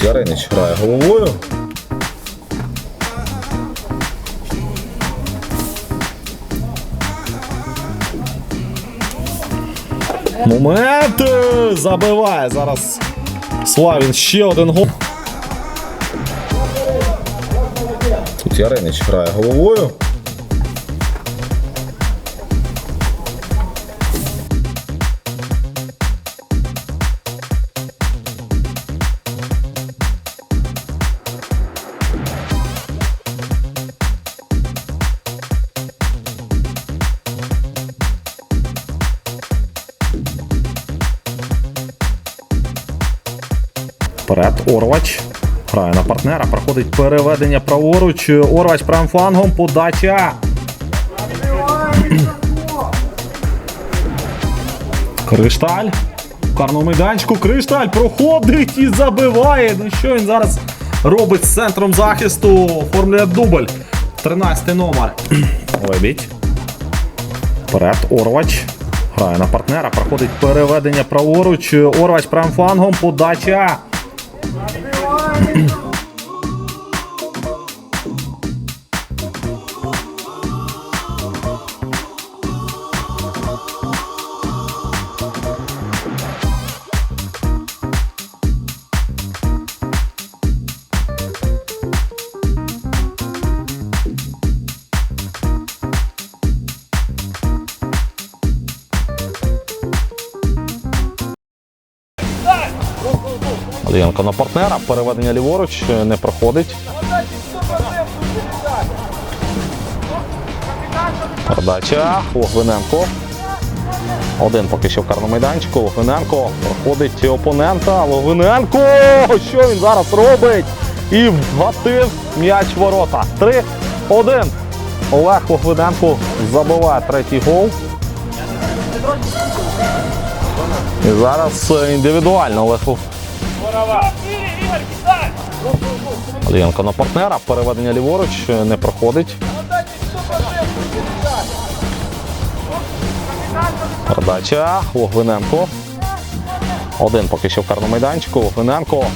Тут Яринич грає головою. Момент! Забиває зараз Славін ще один гол. Тут Яринич грає головою. Вперед, Орвач. Грає на партнера, проходить переведення праворуч. Орвач правим флангом, подача. Кришталь. В карному майданчику Кришталь проходить і забиває. Ну що він зараз робить з центром захисту? Оформлює дубль. 13 номер. Лебідь. Вперед, Орвач. Грає на партнера, проходить переведення праворуч. Орвач правим флангом, подача. favor. Лієнко на партнера, переведення ліворуч е, не проходить. Передача Логвиненко. Один поки що в карному майданчику. Логвиненко проходить опонента. Логвиненко! Що він зараз робить? І вгатив м'яч ворота. 3-1. Олег Логвиненко забиває третій гол. І зараз е, індивідуально Олег Лог- Лієнко на партнера, переведення ліворуч е, не проходить. Передача Логвиненко. Один поки що в карному майданчику. Логвиненко